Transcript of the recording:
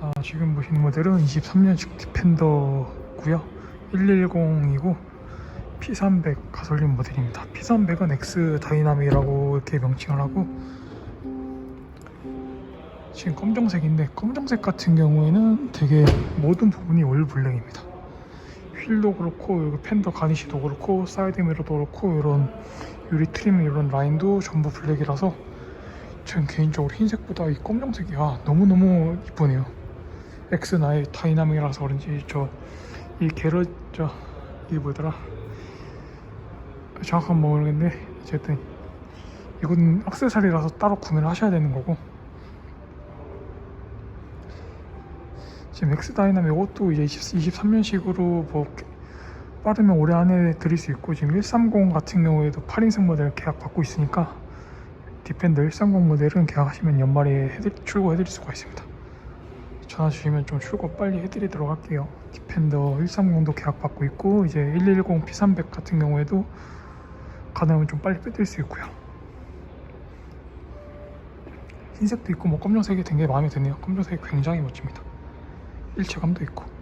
아, 지금 보시는 모델은 23년식 디펜더고요. 110이고 P300 가솔린 모델입니다. P300은 X 다이나믹이라고 이렇게 명칭을 하고 지금 검정색인데 검정색 같은 경우에는 되게 모든 부분이 올 블랙입니다. 휠도 그렇고 여기 팬더 가니쉬도 그렇고 사이드 미러도 그렇고 이런 유리 트림 이런 라인도 전부 블랙이라서 전 개인적으로 흰색보다 이 검정색이 아, 너무너무 이쁘네요 X 나의 다이나믹이라서 그런지 저 이 게러 저 이게 뭐더라 정확한 모르겠는데 어쨌든 이건 액세서리라서 따로 구매를 하셔야 되는 거고 지금 X 다이나믹 이것도 이제 23년식으로 뭐 빠르면 올해 안에 드릴 수 있고 지금 130 같은 경우에도 8인승 모델 계약 받고 있으니까 디펜더 130 모델은 계약하시면 연말에 해드, 출고해드릴 수가 있습니다. 전화 주시면 좀 출고 빨리 해드리도록 할게요. 디펜더 130도 계약 받고 있고 이제 110 P300 같은 경우에도 가능하면 좀 빨리 빼드릴 수 있고요. 흰색도 있고 뭐 검정색이 되게 마음에 드네요. 검정색이 굉장히 멋집니다. 일체감도 있고.